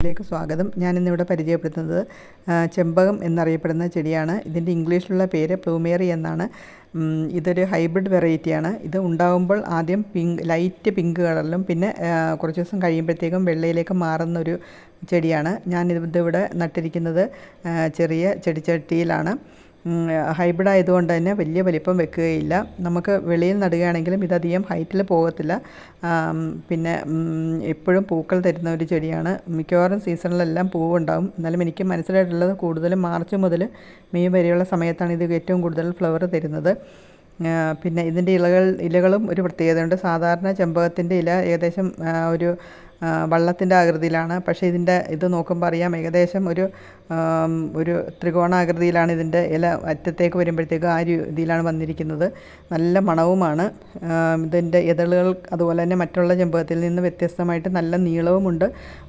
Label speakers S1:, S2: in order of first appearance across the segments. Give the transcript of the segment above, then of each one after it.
S1: ിലേക്ക് സ്വാഗതം. ഞാനിന്നിവിടെ പരിചയപ്പെടുത്തുന്നത് ചെമ്പകം എന്നറിയപ്പെടുന്ന ചെടിയാണ്. ഇതിന്റെ ഇംഗ്ലീഷിലുള്ള പേര് പ്ലൂമേറി എന്നാണ്. ഇതൊരു ഹൈബ്രിഡ് വെറൈറ്റിയാണ്. ഇത് ഉണ്ടാകുമ്പോൾ ആദ്യം പിങ്ക് ലൈറ്റ് പിങ്ക് കളറിലും പിന്നെ കുറച്ച് ദിവസം കഴിയുമ്പോഴത്തേക്കും വെള്ളയിലേക്ക് മാറുന്ന ഒരു ചെടിയാണ്. ഇതിവിടെ നട്ടിരിക്കുന്നത് ചെറിയ ചെടിച്ചട്ടിയിലാണ്. ഹൈബ്രിഡ് ആയതുകൊണ്ട് തന്നെ വലിയ വലിപ്പം വെക്കുകയില്ല. നമുക്ക് വെളിയിൽ നടുകയാണെങ്കിലും ഇതധികം ഹൈറ്റിൽ പോകത്തില്ല. പിന്നെ എപ്പോഴും പൂക്കൾ തരുന്ന ഒരു ചെടിയാണ്. മിക്കവാറും സീസണിലെല്ലാം പൂവുണ്ടാകും എന്നാലും എനിക്ക് മനസ്സിലായിട്ടുള്ളത് കൂടുതലും മാർച്ച് മുതൽ മെയ് വരെയുള്ള സമയത്താണ് ഇത് ഏറ്റവും കൂടുതൽ ഫ്ലവർ തരുന്നത്. പിന്നെ ഇതിന്റെ ഇലകൾ ഇലകളും ഒരു പ്രത്യേകതയുണ്ട്. സാധാരണ ചെമ്പകത്തിന്റെ ഇല ഏകദേശം ഒരു വള്ളത്തിന്റെ ആകൃതിയിലാണ്. പക്ഷേ ഇതിന്റെ ഇത് നോക്കുമ്പോൾ അറിയാം ഏകദേശം ഒരു ഒരു ത്രികോണാകൃതിയിലാണ് ഇതിന്റെ ഇല അറ്റത്തേക്ക് വരുമ്പോഴത്തേക്ക് ആ രീതിയിലാണ് വന്നിരിക്കുന്നത്. നല്ല മണവുമാണ്. ഇതിന്റെ ഇതളുകൾ അതുപോലെ തന്നെ മറ്റുള്ള ചെമ്പകത്തിൽ നിന്ന് വ്യത്യസ്തമായിട്ട് നല്ല നീളവുമുണ്ട്.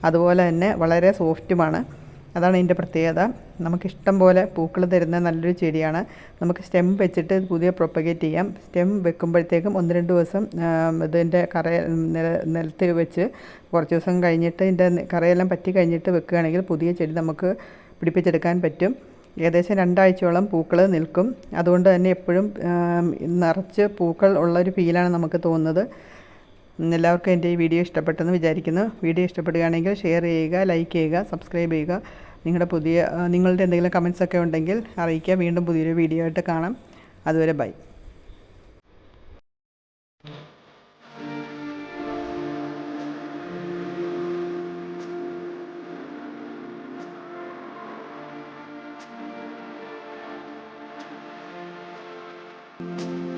S1: അതുപോലെ തന്നെ വളരെ സോഫ്റ്റുമാണ്. അതാണ് ഇതിന്റെ പ്രത്യേകത. നമുക്കിഷ്ടം പോലെ പൂക്കൾ തരുന്ന നല്ലൊരു ചെടിയാണ്. നമുക്ക് സ്റ്റെം വെച്ചിട്ട് പുതിയ പ്രൊപ്പഗേറ്റ് ചെയ്യാം. സ്റ്റെം വെക്കുമ്പോഴത്തേക്കും ഒന്ന് രണ്ട് ദിവസം ഇതിന്റെ കറ നില- നിലത്ത് വെച്ച് കുറച്ച് ദിവസം കഴിഞ്ഞിട്ട് ഇതിന്റെ കറയെല്ലാം പറ്റി കഴിഞ്ഞിട്ട് വെക്കുകയാണെങ്കിൽ പുതിയ ചെടി നമുക്ക് പിടിപ്പിച്ചെടുക്കാൻ പറ്റും. ഏകദേശം രണ്ടാഴ്ചയോളം പൂക്കൾ നിൽക്കും. അതുകൊണ്ട് തന്നെ എപ്പോഴും നിറച്ച് പൂക്കൾ ഉള്ളൊരു ഫീലാണ് നമുക്ക് തോന്നുന്നത്. എല്ലാവർക്കും എന്റെ ഈ വീഡിയോ ഇഷ്ടപ്പെട്ടെന്ന് വിചാരിക്കുന്നു. വീഡിയോ ഇഷ്ടപ്പെടുകയാണെങ്കിൽ ഷെയർ ചെയ്യുക ലൈക്ക് ചെയ്യുക സബ്സ്ക്രൈബ് ചെയ്യുക. നിങ്ങളുടെ പുതിയ നിങ്ങളുടെ എന്തെങ്കിലും കമൻസ് ഒക്കെ ഉണ്ടെങ്കിൽ അറിയിക്കുക. വീണ്ടും പുതിയൊരു വീഡിയോ ആയിട്ട് കാണാം. അതുവരെ ബൈ
S2: thank you